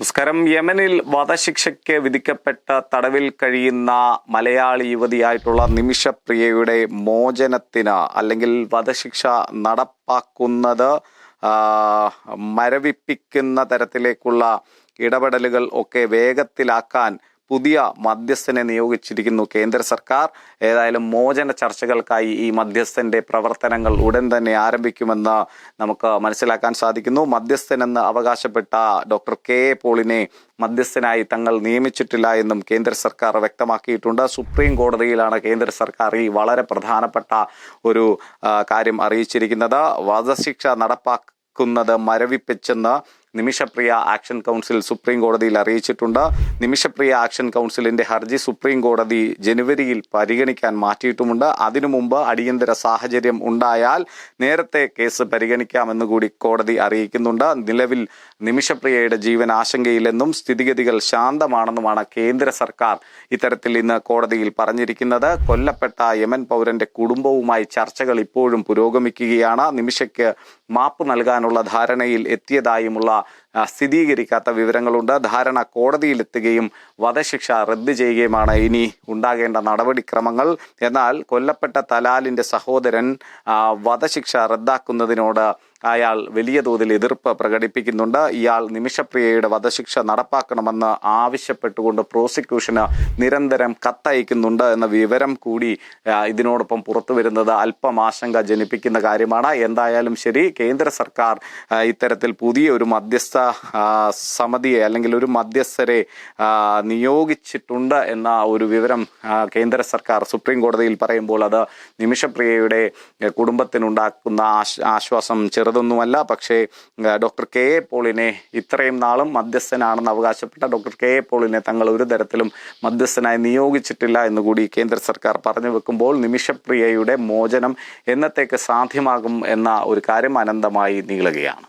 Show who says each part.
Speaker 1: നമസ്കാരം. യമനിൽ വധശിക്ഷയ്ക്ക് വിധിക്കപ്പെട്ട തടവിൽ കഴിയുന്ന മലയാളി യുവതിയായിട്ടുള്ള നിമിഷപ്രിയയുടെ മോചനത്തിന് അല്ലെങ്കിൽ വധശിക്ഷ നടപ്പാക്കുന്നത് മരവിപ്പിക്കുന്ന തരത്തിലേക്കുള്ള ഇടപെടലുകൾ ഒക്കെ വേഗത്തിലാക്കാൻ പുതിയ മധ്യസ്ഥനെ നിയോഗിച്ചിരിക്കുന്നു കേന്ദ്ര സർക്കാർ. ഏതായാലും മോചന ചർച്ചകൾക്കായി ഈ മധ്യസ്ഥന്റെ പ്രവർത്തനങ്ങൾ ഉടൻ തന്നെ ആരംഭിക്കുമെന്ന് നമുക്ക് മനസ്സിലാക്കാൻ സാധിക്കുന്നു. മധ്യസ്ഥനെന്ന് അവകാശപ്പെട്ട ഡോക്ടർ കെ എ പോളിനെ മധ്യസ്ഥനായി തങ്ങൾ നിയമിച്ചിട്ടില്ല എന്നും കേന്ദ്ര സർക്കാർ വ്യക്തമാക്കിയിട്ടുണ്ട്. സുപ്രീം കോടതിയിലാണ് കേന്ദ്ര സർക്കാർ ഈ വളരെ പ്രധാനപ്പെട്ട ഒരു കാര്യം അറിയിച്ചിരിക്കുന്നത്. വധശിക്ഷ നടപ്പാക്കുന്നത് മരവിപ്പിച്ചെന്ന് നിമിഷപ്രിയ ആക്ഷൻ കൗൺസിൽ സുപ്രീം കോടതിയിൽ അറിയിച്ചിട്ടുണ്ട്. നിമിഷപ്രിയ ആക്ഷൻ കൗൺസിലിന്റെ ഹർജി സുപ്രീം കോടതി ജനുവരിയിൽ പരിഗണിക്കാൻ മാറ്റിയിട്ടുമുണ്ട്. അതിനു മുമ്പ് അടിയന്തര സാഹചര്യം ഉണ്ടായാൽ നേരത്തെ കേസ് പരിഗണിക്കാമെന്ന് കൂടി കോടതി അറിയിക്കുന്നുണ്ട്. നിലവിൽ നിമിഷപ്രിയയുടെ ജീവൻ ആശങ്കയില്ലെന്നും സ്ഥിതിഗതികൾ ശാന്തമാണെന്നുമാണ് കേന്ദ്ര സർക്കാർ ഇത്തരത്തിൽ ഇന്ന് കോടതിയിൽ പറഞ്ഞിരിക്കുന്നത്. കൊല്ലപ്പെട്ട യമൻ പൗരന്റെ കുടുംബവുമായി ചർച്ചകൾ ഇപ്പോഴും പുരോഗമിക്കുകയാണ്. നിമിഷയ്ക്ക് മാപ്പ് നൽകാനുള്ള ധാരണയിൽ എത്തിയതായുമുള്ള സ്ഥിരീകരിക്കാത്ത വിവരങ്ങളുണ്ട്. ധാരണ കോടതിയിലെത്തുകയും വധശിക്ഷ റദ്ദ് ചെയ്യുകയുമാണ്. ഇനി ഉണ്ടാകേണ്ട നടപടിക്രമങ്ങൾ എന്നാൽ കൊല്ലപ്പെട്ട തലാലിന്റെ സഹോദരൻ വധശിക്ഷ റദ്ദാക്കുന്നതിനോട് അയാൾ വലിയ തോതിൽ എതിർപ്പ് പ്രകടിപ്പിക്കുന്നുണ്ട്. ഇയാൾ നിമിഷപ്രിയയുടെ വധശിക്ഷ നടപ്പാക്കണമെന്ന് ആവശ്യപ്പെട്ടുകൊണ്ട് പ്രോസിക്യൂഷന് നിരന്തരം കത്തയക്കുന്നുണ്ട് എന്ന വിവരം കൂടി ഇതിനോടൊപ്പം പുറത്തു വരുന്നത് അല്പം ആശങ്ക ജനിപ്പിക്കുന്ന കാര്യമാണ്. എന്തായാലും ശരി കേന്ദ്ര സർക്കാർ ഇത്തരത്തിൽ പുതിയ ഒരു മധ്യസ്ഥ സമിതിയെ അല്ലെങ്കിൽ ഒരു മധ്യസ്ഥരെ നിയോഗിച്ചിട്ടുണ്ട് എന്ന ഒരു വിവരം കേന്ദ്ര സർക്കാർ സുപ്രീം കോടതിയിൽ പറയുമ്പോൾ അത് നിമിഷപ്രിയയുടെ കുടുംബത്തിനുണ്ടാക്കുന്ന ആശ്വാസം ആശ്വാസം ചെറുതൊന്നുമല്ല പക്ഷേ ഡോക്ടർ കെ എ പോളിനെ ഇത്രയും നാളും മധ്യസ്ഥനാണെന്ന് അവകാശപ്പെട്ട ഡോക്ടർ കെ എ പോളിനെ തങ്ങൾ ഒരു തരത്തിലും മധ്യസ്ഥനായി നിയോഗിച്ചിട്ടില്ല എന്നുകൂടി കേന്ദ്ര സർക്കാർ പറഞ്ഞു വെക്കുമ്പോൾ നിമിഷപ്രിയയുടെ മോചനം എന്നത്തേക്ക് സാധ്യമാകും എന്ന ഒരു കാര്യം അനന്തമായി നീളുകയാണ്.